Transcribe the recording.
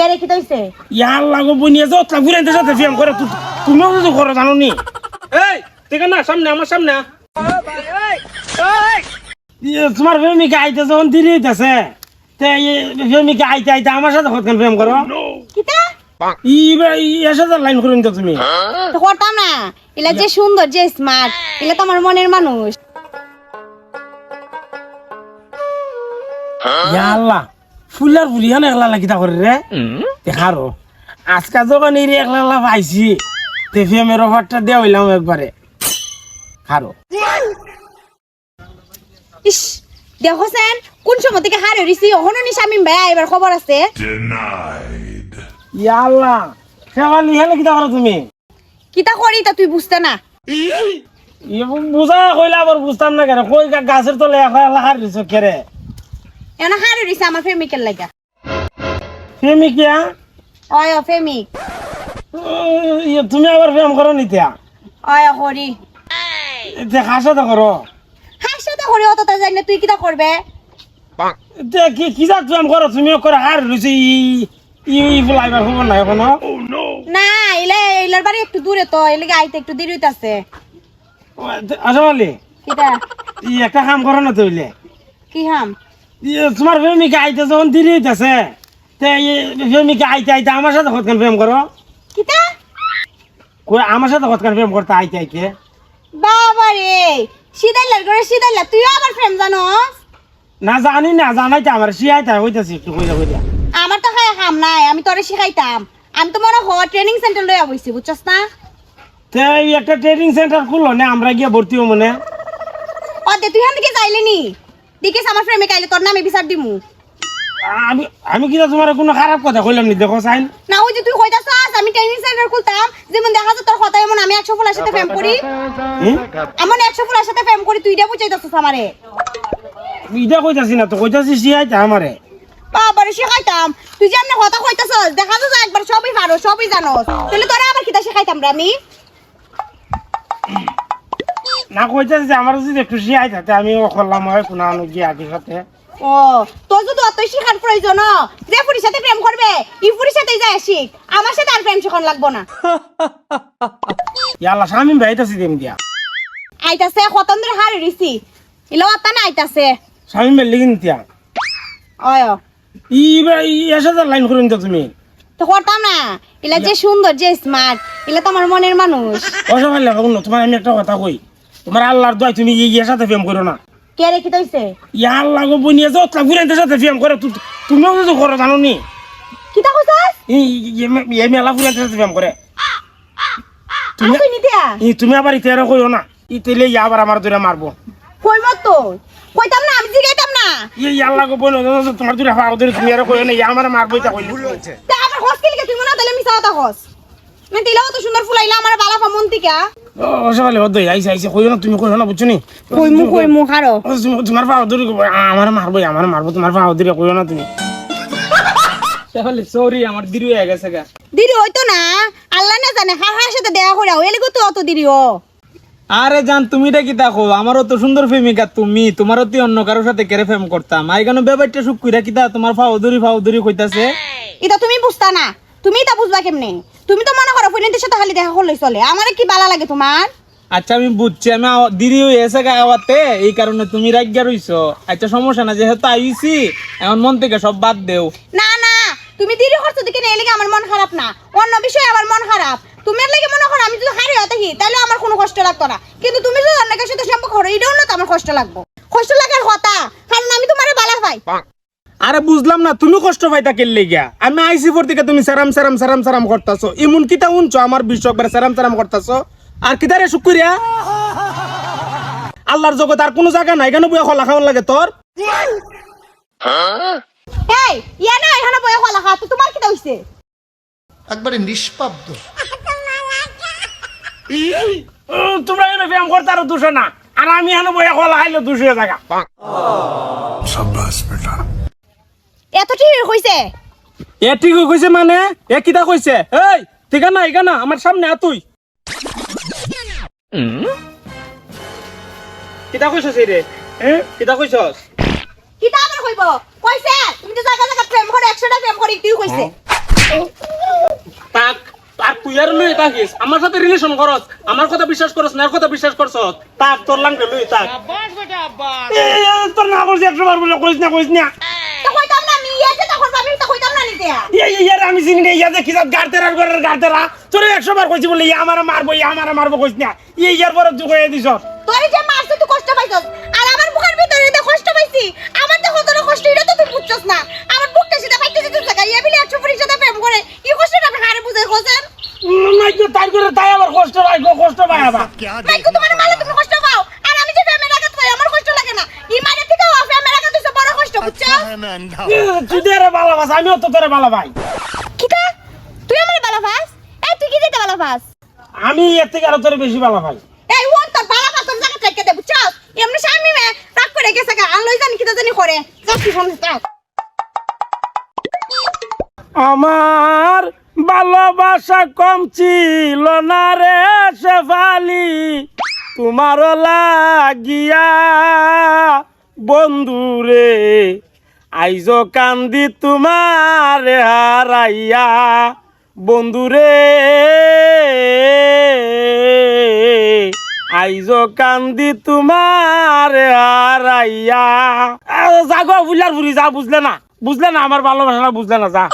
কে রেখে তৈছে? ইয়ার লাগো বনিয়ে যাও তা ফুরাইতে সাথে ফেম করে তু- তুমিও তো করো জানো নি এই ঠিক না সামনে আমার সামনে তোমার প্রেমিকা আইতে যখন দেরি হইতেছে তে প্রেমিকা আইতে আইতে আমার সাথে কতক্ষণ প্রেম করো কিতা? ই এর সাথে লাইন করে নিতে তুমি। তো করতাম না এলা যে সুন্দর যে স্মার্ট এলা তো আমার মনের মানুষ। আল্লাহ ফুলার ফুলি হান একলা লাগিতা করে রে দেখারো আজকা যখন এই একলা একলা পাইছি তে ফেমের অফারটা দেওয়া হইলাম একবারে খারো ইস দেখো সেন কোন সময় থেকে হারে রিসি ওহনো নি শামিম ভাই এবার খবর আছে? Denied. ইয়া আল্লাহ হেলে কিতা করো তুমি। কিতা করি তা তুই বুঝতে না? ইয়ে বুঝা কইলা আবার বুঝতাম না কেন? কই গাছের তলে একলা একলা হার দিছ কেরে এনা হারে রিসি আমার প্রেমিকের লাগা। প্রেমিকিয়া অয় প্রেমিক ইয়ে তুমি আবার প্রেম করো নিতিয়া অয় হরি দেখা সাথে করো হাসতে তো হরি অত জানি না তুই কিতা করবে তে কি কি যা প্রেম করো তুমিও করে হার রইছে ই ই ফুলাইবার খবর নাই এখনও না? এলে এলার বাড়ি একটু দূরে তো এলাকে আইতে একটু দেরি হইতাছে বলি কিতা? ই একটা কাম করো না তইলে কি হাম তোমার প্রেমিকা আইতে যখন দেরি হইতেছে প্রেমিকা আইতে আইতে আমার সাথে কতক্ষণ প্রেম করো। কিতা? কই আমার সাথে কতক্ষণ প্রেম করতে আইতে আইতে? বাবা রে সিদাইলার করে সিদাইলা তুইও আবার প্রেম জানোস? না জানি না জানাই তো আমার শিয়াইতে হইতেছি একটু কইরা কইরা। আমার তো খায় হাম নাই আমি তোরে শিখাইতাম। আমি তো মনে হয় ট্রেনিং সেন্টার লইয়া বইছি বুঝছস না? তে এই একটা ট্রেনিং সেন্টার খুললো না আমরা গিয়ে ভর্তি হব ও দে তুই হান দিকে যাইলে নি? দেখিস আমার প্রেমিক আইলে তোর নামে বিচার দিমু। আমি আমি কি তোমার কোনো খারাপ কথা কইলাম নি দেখো সাইন। না ওই যে তুই কইতাছস আমি ট্রেনিং সেন্টার খুলতাম যেমন দেখা যায় তোর কথা এমন আমি একশো ফুলের সাথে প্রেম করি? এমন একশো ফুলের সাথে প্রেম করি তুই এটা বুঝাইতাছস আমারে। ইটা কইতাছি না তো কইতাছি শিয়াইতে আমারে। বাবারে শিখাইতাম তুই যে এমনি কথা কইতাছস দেখা যায় একবার সবই পারো সবই জানোস। তাহলে তোরা আবার কিতা শিখাইতাম রে আমি? না কইতাছি যে আমার যদি একটু শিয়াইতে তে আমি ও করলাম হয় কোনো আনো গিয়ে আগে সাথে ও তোর যদি অতই শিখার প্রয়োজন যে পুরীর সাথে প্রেম করবে ই পুরীর সাথেই যায় শিখ। আমার সাথে আর প্রেম শিখন লাগবো না। ইয়াল্লা স্বামী ভাইতাছি দেম দিয়া আইতাছে খতন্দ্র হারে রিসি ইলো আত্তা না আইতাছে। স্বামী ভাই লিখে নিতিয়া অয়। ই এর সাথে লাইন করে নিতে তুমি। তো করতাম না। ইলা যে সুন্দর যে স্মার্ট ইলা তো আমার মনের মানুষ। অসহায় লাগে তোমার আমি একটা কথা কই। তোমার আল্লাহর দোয়াই তুমি এই এর সাথে প্রেম করো না। কে রেখে তৈছে ইয়া আল্লাহ গো বনিয়ে যাও তা ফুরাইতে সাথে প্রেম করে তু- তুমিও তো করো জানো নি কিতা কইছস? এই মেলা ফুরাইতে সাথে প্রেম করে। আমি কই নিতিয়া ই তুমি আবার ইতে আর কইও না। ই তেলে ইয়া আবার আমার দূরে মারবো। কইব তো? কইতাম না আমি জিগাইতাম না। এই আল্লাহ গো বনো তোমার দূরে হাওয়া দূরে তুমি আর কইও না ইয়া আমার মারবো এটা কইলে। তা আবার হস কিলকে তুই মনে তাহলে মিছা কথা হস। মানে তো সুন্দর ফুলাইলা আমার বালা ফমন তিকা অসহায় হদ আইসে আইসে কইও না তুমি কইও না বুঝছ নি? কইমু কইমু হারো তোমার পাও দূরে আমার মারবো আমার মারবো তোমার পাও দূরে কইও না তুমি। তাহলে সরি আমার দেরি হয়ে গেছে গা। দিদি হইতো না। আল্লাহ না জানে হা হার সাথে দেখা করে এলে তো অত দিদি ও। আরে জান তুমি এটা কি দেখো? আমারও তো সুন্দর প্রেমিকা তুমি। তোমারও তুই অন্য কারোর সাথে কেড়ে প্রেম করতাম আই কেন ব্যাপারটা সুখ কইরা কিতা? তোমার ফাউদুরি ফাউদুরি কইতাছে। এটা তুমি বুঝতা না। তুমি এটা বুঝবা কেমনে? তুমি তো মনে করো ফ্রেন্ডের সাথে খালি দেখা করলেই চলে। আমার কি বালা লাগে তোমার? আচ্ছা আমি বুঝছি আমি আওয়া- দেরি হয়ে গেছে গা আওয়াতে এই কারণে তুমি রাজ্ঞা রইছো। আচ্ছা সমস্যা না যেহেতু আইছি এখন মন থেকে সব বাদ দেও। না না তুমি দিদি করছ দেখে এলে আমার মন খারাপ না। অন্য বিষয়ে আমার মন খারাপ। তুমি এর লাগে মনে করো আমি যদি হারি হতে তাহলে আমার কোনো কষ্ট লাগতো না। কিন্তু তুমি যদি অন্যের সাথে সম্পর্ক করো এটাও না তো আমার কষ্ট লাগবো। কষ্ট লাগার কথা কারণ আমি তোমার বালা পাই। আরে বুঝলাম না তুমি কষ্ট পাইতা কেলে গিয়া আমি আইসি পর থেকে তুমি সারাম সারাম সারাম সারাম করতাছো। এমন কিতা উনছো আমার বিশ্ব একবার সারাম সারাম করতাছো। আর কিতারে শুক্রিয়া আল্লাহর জগৎ আর কোনো জায়গা নাই কেন বইয়া খোলা খাওয়ার লাগে তোর। এই ইয়া না এখানে বয়ে খোলা খা তো তোমার কি হইছে? একবারে নিষ্পাব্দ তোমরা এনে প্রেম করতে আরও দুশো না। আর আমি এনে বইয়া কলা খাইলে দুশো জায়গা সাব্বাস বেটা। ঠিক হইছে এ ঠিক কইছে মানে? এ কিতা কইছে? এই ঠিক না না আমার সামনে আ তুই। কিতা কইছস এই রে হ্যাঁ কিতা কইছস? কি আবার কইব? কইছে তুমি তো জায়গা জায়গা প্রেম করে একশোটা প্রেম করি তুই কইছে। ইয়ার লুই থাকিস। আমার সাথে রিলেশন করস। আমার কথা বিশ্বাস করস না কথা বিশ্বাস করছ তাক তোর লাঙ্গে লুই তাক। তোর না করছি একশো বার বলে কইস না কইস না তো কইতাম না আমি ইয়ে যে তখন আমি তো কইতাম না নিতে এই ইয়ার আমি চিনি না ইয়া যে কিসব গাড়তেরা ঘরের গাড়তেরা? তোর একশো বার কইছি বলে ইয়া আমারে মারবো ইয়া আমারে মারবো কইস না। এই ইয়ার পরে তুই কয়ে দিছ। তোরে যে মারছে তুই কষ্ট পাইছস। আর আমার বুকের ভিতরে যে কষ্ট পাইছি আমার তো কত কষ্ট এটা তো তুই বুঝছস না। আমার বুকটা সেটা পাইতেছে তুই জায়গা ইয়া বিলে একশো পুলিশ সাথে প্রেম করে এই কষ্টটা আমি হারে বুঝাই খোঁজেন নাই তো তাই করে তাই আবার কষ্ট পাই কষ্ট পাই আবার। ভাই তোমার মালে তুমি কষ্ট পাও আর আমি যে প্রেমের আঘাত পাই আমার কষ্ট লাগে না এই মানে থেকে ও প্রেমের আঘাত হইছে বড় কষ্ট বুঝছ এ, তুই তোরে ভালো ভাস আমিও তো তোরে ভালো ভাই কিটা তুই আমার বালা ফাস এই তুই কি দিতে বালা আমি এর থেকে আরও তোরে বেশি ভালো ভাই এই ও তোর বালা ফাস তোর জায়গা থেকে দে এমনি স্বামী মে রাগ করে গেছে গা আর লই জানি কিটা জানি করে। ফোন থাক আমার ভালোবাসা কম ছিল না রে শেফালি। তোমার লাগিয়া বন্ধু রে আইজ কান্দি তোমার হারাইয়া বন্ধুরে। আইজো কান্দি তোমার হারাইয়া। আহ, যা গো বুঝলার বুড়ি যা বুঝলে না বুঝলে না আমার ভালোবাসা বুঝলে না যা।